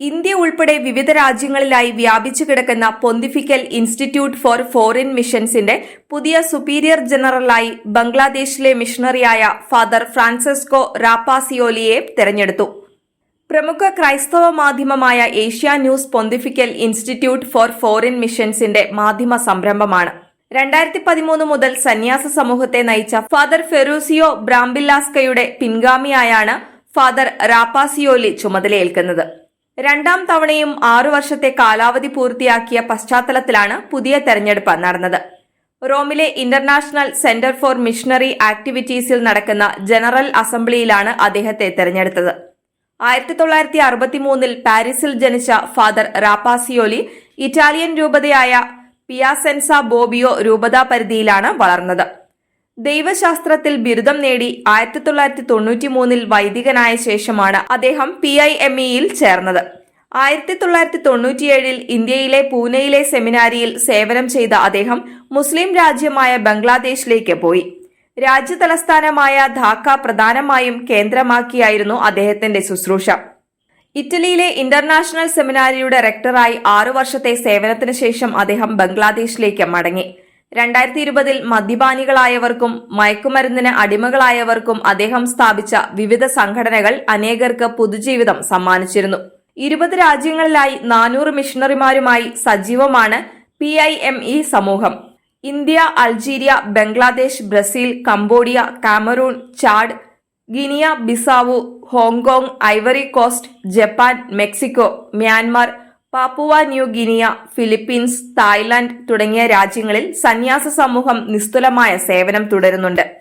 India ഉൾപ്പെടെ വിവിധ രാജ്യങ്ങളിലായി വ്യാപിച്ചു കിടക്കുന്ന പൊന്തിഫിക്കൽ ഇൻസ്റ്റിറ്റ്യൂട്ട് ഫോർ ഫോറിൻ മിഷൻസിന്റെ പുതിയ സുപ്പീരിയർ ജനറലായി ബംഗ്ലാദേശിലെ മിഷണറിയായ ഫാദർ ഫ്രാൻസിസ്കോ റാപ്പാസിയോലിയെ തെരഞ്ഞെടുത്തു. പ്രമുഖ ക്രൈസ്തവ മാധ്യമമായ Asia News Pontifical Institute for Foreign മിഷൻസിന്റെ മാധ്യമ സംരംഭമാണ്. രണ്ടായിരത്തി പതിമൂന്ന് മുതൽ സന്യാസ സമൂഹത്തെ നയിച്ച ഫാദർ ഫെറൂസിയോ ബ്രാംബില്ലാസ്കയുടെ പിൻഗാമിയായാണ് ഫാദർ റാപ്പാസിയോലി ചുമതലയേൽക്കുന്നത്. രണ്ടാം തവണയും ആറു വർഷത്തെ കാലാവധി പൂർത്തിയാക്കിയ പശ്ചാത്തലത്തിലാണ് പുതിയ തെരഞ്ഞെടുപ്പ് നടന്നത്. റോമിലെ ഇന്റർനാഷണൽ സെന്റർ ഫോർ മിഷണറി ആക്ടിവിറ്റീസിൽ നടക്കുന്ന ജനറൽ അസംബ്ലിയിലാണ് അദ്ദേഹത്തെ തെരഞ്ഞെടുത്തത്. ആയിരത്തി തൊള്ളായിരത്തി അറുപത്തിമൂന്നിൽ പാരീസിൽ ജനിച്ച ഫാദർ റാപ്പാസിയോലി ഇറ്റാലിയൻ രൂപതയായ പിയാസെൻസ ബോബിയോ രൂപതാ പരിധിയിലാണ് വളർന്നത്. ദൈവശാസ്ത്രത്തിൽ ബിരുദം നേടി ആയിരത്തി തൊള്ളായിരത്തി തൊണ്ണൂറ്റി മൂന്നിൽ വൈദികനായ ശേഷമാണ് അദ്ദേഹം പി ഐ എം ഇയിൽ ചേർന്നത്. ആയിരത്തി തൊള്ളായിരത്തി തൊണ്ണൂറ്റിയേഴിൽ ഇന്ത്യയിലെ പൂനെയിലെ സെമിനാരിയിൽ സേവനം ചെയ്ത അദ്ദേഹം മുസ്ലിം രാജ്യമായ ബംഗ്ലാദേശിലേക്ക് പോയി. രാജ്യ തലസ്ഥാനമായ ധാക്ക പ്രധാനമായും കേന്ദ്രമാക്കിയായിരുന്നു അദ്ദേഹത്തിന്റെ ശുശ്രൂഷ. ഇറ്റലിയിലെ ഇന്റർനാഷണൽ സെമിനാരിയുടെ റെക്ടറായി ആറു വർഷത്തെ സേവനത്തിന് ശേഷം അദ്ദേഹം ബംഗ്ലാദേശിലേക്ക് മടങ്ങി. രണ്ടായിരത്തി ഇരുപതിൽ മദ്യപാനികളായവർക്കും മയക്കുമരുന്നിന് അടിമകളായവർക്കും അദ്ദേഹം സ്ഥാപിച്ച വിവിധ സംഘടനകൾ അനേകർക്ക് പുതുജീവിതം സമ്മാനിച്ചിരുന്നു. ഇരുപത് രാജ്യങ്ങളിലായി നാനൂറ് മിഷണറിമാരുമായി സജീവമാണ് പി ഐ എം ഇ സമൂഹം. India Algeria Bangladesh Brazil Cambodia Cameroon Chad Guinea Bissau Hong Kong Ivory Coast Japan Mexico Myanmar Papua New Guinea Philippines Thailand തുടങ്ങിയ രാജ്യങ്ങളിൽ സന്യാസ സമൂഹം നിസ്തുലമായ സേവനം തുടരുന്നുണ്ട്.